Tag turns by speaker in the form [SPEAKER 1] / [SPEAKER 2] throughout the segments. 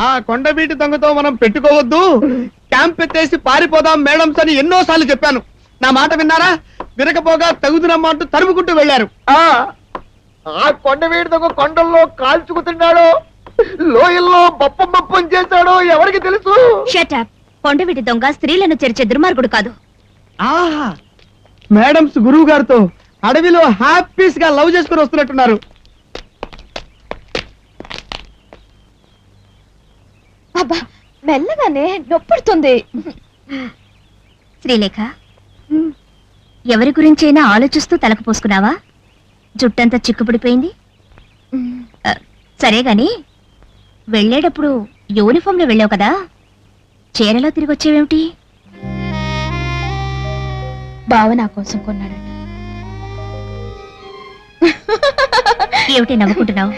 [SPEAKER 1] ఆ కొండవీటి దొంగతో మనం పెట్టుకోవద్దు. క్యాంప్ ఎత్తేసి పారిపోదాం మేడమ్స్ అని ఎన్నో సార్లు చెప్పాను. నా మాట విన్నారా? వినకపోగా తగుదునమ్మా అంటూ తరుముకుంటూ వెళ్ళారు.
[SPEAKER 2] ఆ ఆ కొండ వీడిదొక కొండల్లో కాల్చుకుతున్నాడో లోయల్లో బప్పం బప్పం చేశాడో ఎవరికి తెలుసు?
[SPEAKER 3] షటప్ కొండవిటి దొంగ స్త్రీలను చేర్చే దుర్మార్గుడు కాదు.
[SPEAKER 1] ఆహా! మేడమ్స్ గురువు గారితో అడవిలో హ్యాపీస్గా లవ్ చేసుకుని వస్తున్నట్టున్నారు.
[SPEAKER 3] అబ్బా మెల్లగానే నొప్పుడుతుంది. శ్రీలేఖ ఎవరి గురించైనా ఆలోచిస్తూ తలకు పోసుకున్నావా? జుట్టంతా చిక్కుపడిపోయింది? సరే గాని వెళ్ళేటప్పుడు యూనిఫామ్లో వెళ్ళావు కదా? చీరలో తిరిగి వచ్చేవేమిటి? బావ నా కోసం కొన్నాడు ఏమిటి నవ్వుకుంటున్నావు?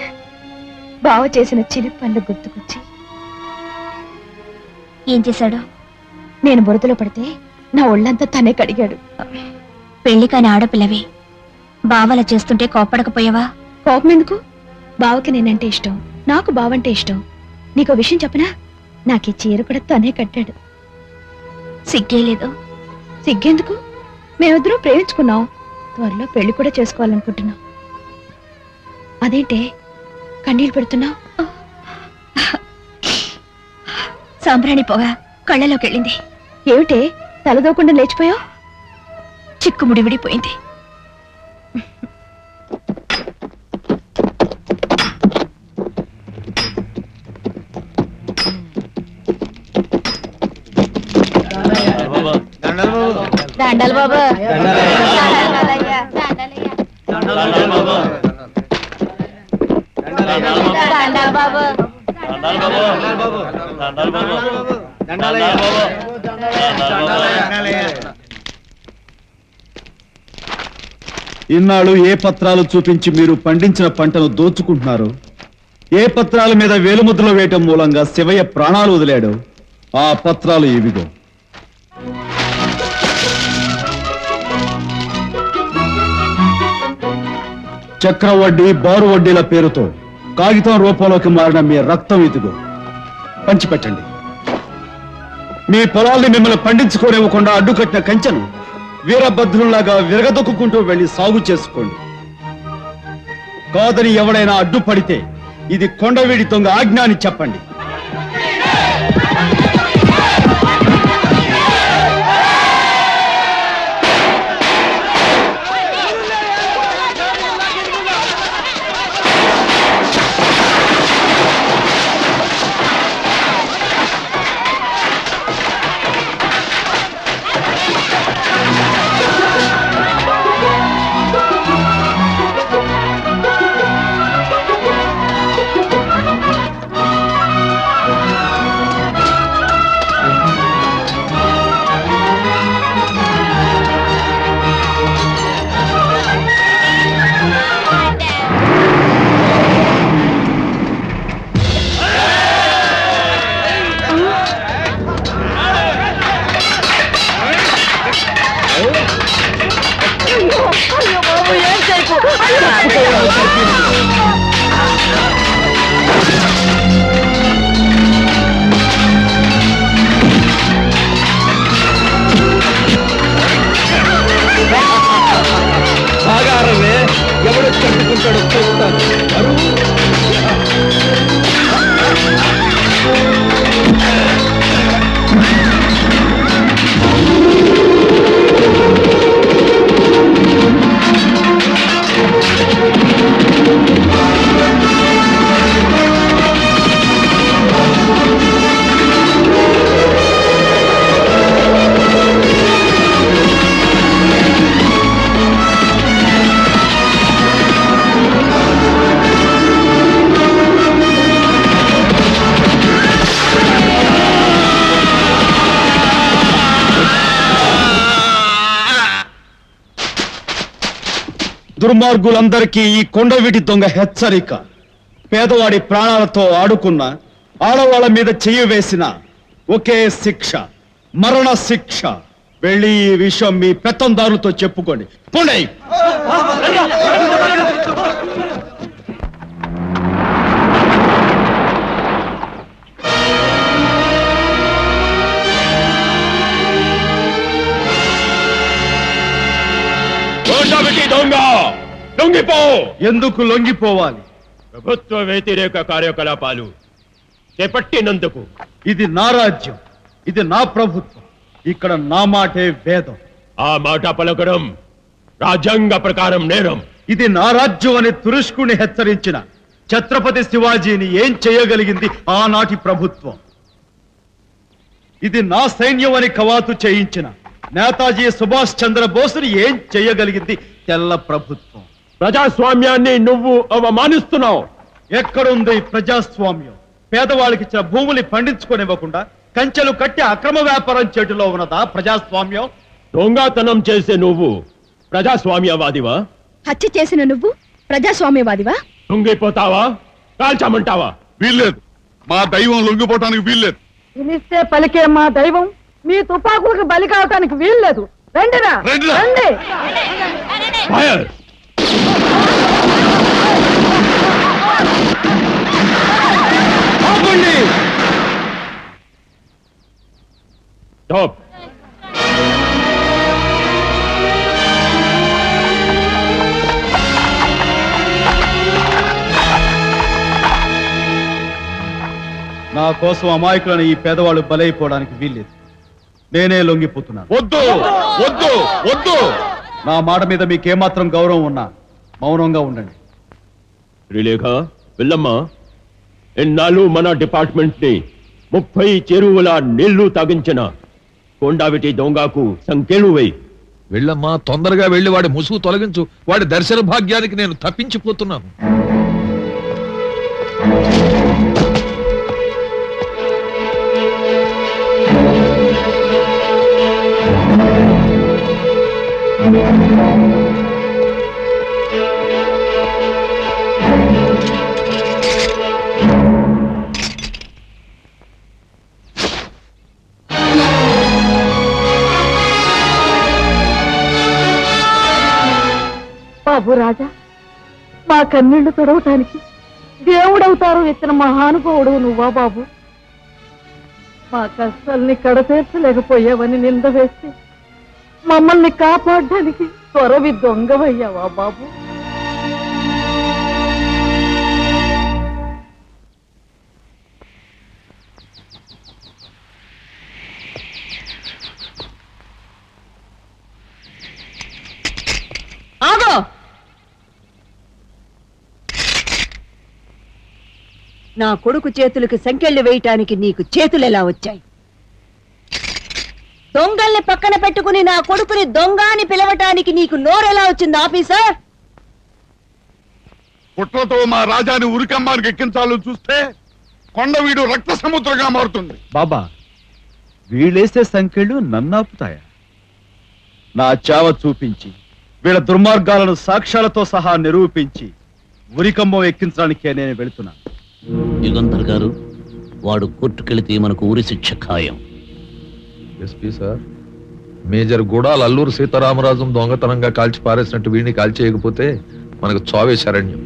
[SPEAKER 3] బావ చేసిన చిలిపి పనులు గుర్తుకొచ్చి ఏం చేశాడు? నేను బురదలో పడితే నా ఒళ్ళంతా తనే కడిగాడు. పెళ్ళి కాని ఆడపిల్లవి. బావలా చేస్తుంటే కోపడకపోయావా కోపం ఎందుకు బావకి నేనంటే ఇష్టం. నాకు బావంటే ఇష్టం. నీకు విషయం చెప్పనా? నాకు ఈ చీర కూడా తనే కట్టాడు. సిగ్గే లేదు సిగ్గెందుకు? మేమిద్దరం ప్రేమించుకున్నాం. త్వరలో పెళ్ళి కూడా చేసుకోవాలనుకుంటున్నాం. అదేంటే కన్నీళ్ళు పెడుతున్నావు? సాంబ్రాణి పొగ కళ్ళలోకి వెళ్ళింది ఏమిటే? తలదోకుండా లేచిపోయావు? చిక్కుముడి విడిపోయింది. దండలు బాబు దండాలు బాబు
[SPEAKER 4] ఇన్నాళ్ళు ఏ పత్రాలు చూపించి మీరు పండించిన పంటను దోచుకుంటున్నారు? ఏ పత్రాల మీద వేలుముద్రలు వేయటం మూలంగా శివయ్య ప్రాణాలు వదిలాడు? ఆ పత్రాలు ఇవిగో. చక్ర వడ్డీ బారు వడ్డీల పేరుతో కాగితం రూపంలోకి మారిన మీ రక్తం ఇదిగో. పంచిపెట్టండి. మీ పొలాల్ని మిమ్మల్ని పండించుకోనివ్వకుండా అడ్డుకట్టిన కంచెను వీరభద్రులాగా విరగదొక్కుంటూ వెళ్ళి సాగు చేసుకోండి. కాదని ఎవడైనా అడ్డుపడితే ఇది కొండవీడి దొంగ ఆజ్ఞ అని చెప్పండి. ఎవడు కట్టుకుంటాడో దుర్మార్గులందరికీ ఈ కొండవీటి దొంగ హెచ్చరిక. పేదవాడి ప్రాణాలతో ఆడుకున్న ఆడవాళ్ళ మీద చెయ్యి వేసిన ఒకే శిక్ష మరణ శిక్ష. వెళ్ళి ఈ విషయం మీ పెత్తందారులతో చెప్పుకోండి. పోండి
[SPEAKER 5] లొంగిపో!
[SPEAKER 4] ఎందుకు లొంగిపోవాలి?
[SPEAKER 5] ప్రభుత్వ వ్యతిరేక కార్యకలాపాలు చేపట్టినందుకు.
[SPEAKER 4] ఇది నా రాజ్యం ఇది నా ప్రభుత్వం ఇక్కడ నా మాటే వేదం
[SPEAKER 5] ఆ మాట పలకడం రాజ్యాంగ ప్రకారం నేరం.
[SPEAKER 4] ఇది నా రాజ్యం అని తురుష్కుని హెచ్చరించిన ఛత్రపతి శివాజీని ఏం చేయగలిగింది ఆనాటి ప్రభుత్వం? ఇది నా సైన్యం అని కవాతు చేయించిన నేతాజీ సుభాష్ చంద్ర బోసుని ఏం చేయగలిగింది తెల్ల ప్రభుత్వం?
[SPEAKER 5] ప్రజాస్వామ్యాన్ని నువ్వు అవమానిస్తున్నావు.
[SPEAKER 4] ఎక్కడుంది ప్రజాస్వామ్యం? పేదవాళ్ళకి ఇచ్చిన భూములు పండించుకోనివ్వకుండా కంచెలు కట్టి అక్రమ వ్యాపారం చేటులో ఉన్నదా ప్రజాస్వామ్యం?
[SPEAKER 5] దొంగతనం చేసే నువ్వు ప్రజాస్వామ్యవాదివా?
[SPEAKER 3] హత్య చేసిన నువ్వు ప్రజాస్వామ్యవాదివా?
[SPEAKER 5] లొంగిపోతావా? కాల్చమంటావా?
[SPEAKER 6] వీల్లేదు. మా దైవం లొంగిపోవటానికి వీల్లేదు.
[SPEAKER 7] పిలిస్తే పలికే మా దైవం మీ తుపాకులకు బలి కావటానికి వీల్లేదు. రండిరా.
[SPEAKER 6] రండిరా.
[SPEAKER 7] రండి.
[SPEAKER 5] ఫైర్
[SPEAKER 4] నా కోసం అమాయకులను ఈ పేదవాళ్ళు బలైపోవడానికి వీల్లేదు. నేనే లొంగిపోతున్నాను.
[SPEAKER 6] వద్దు వద్దు వద్దు.
[SPEAKER 4] నా మాట మీద మీకేమాత్రం గౌరవం ఉన్నా మౌనంగా ఉండండి.
[SPEAKER 5] శ్రీలేఖ వెళ్ళమ్మా. ఎన్నాళ్ళు మన డిపార్ట్మెంట్ని ముప్పై చెరువుల నీళ్ళు తాగించిన కొండావిటి దొంగకు సంఖ్యలు వేయి.
[SPEAKER 8] వెళ్ళమ్మా తొందరగా వెళ్ళి వాడి ముసుగు తొలగించు. వాడి దర్శన భాగ్యానికి నేను తప్పించిపోతున్నాను.
[SPEAKER 7] బాబు రాజా మా కన్నీళ్ళు తొడవటానికి దేవుడవుతారు ఇచ్చిన మహానుభావుడు నువ్వా బాబు? మా కష్టాల్ని కడతీర్చలేకపోయావని నింద వేస్తే మమ్మల్ని కాపాడడానికి త్వరవి దొంగవయ్యావా బాబు?
[SPEAKER 9] నా కొడుకు చేతులకు సంకెళ్ళు వేయటానికి నీకు చేతులు ఎలా వచ్చాయి? దొంగల్ని పక్కన పెట్టుకుని నా కొడుకుని దొంగ అని పిలవటానికి నీకు నోరెలా వచ్చింది ఆఫీసర్?
[SPEAKER 6] కుట్రతో మా రాజాని ఉరికమ్మానికి ఎక్కించాలని చూస్తే కొండవీడు రక్త సముద్రంగా మారుతుంది.
[SPEAKER 4] బాబా వీళ్ళేసే సంఖ్యలు నన్నాపుతాయా నా చావ చూపించి వీళ్ళ దుర్మార్గాలను సాక్ష్యాలతో సహా నిరూపించి ఉరికంబం ఎక్కించడానికే నేను వెళుతున్నాను.
[SPEAKER 10] యుగంధర్ గారు వాడు కోర్టుకెళితే మనకు ఊరి శిక్ష ఖాయం.
[SPEAKER 8] ఎస్పీ సార్ మేజర్ గుడాల్ అల్లూరు సీతారామరాజం దొంగతనంగా కాల్చి పారేసినట్టు వీడిని కాల్చేయకపోతే మనకు చావే శరణ్యం.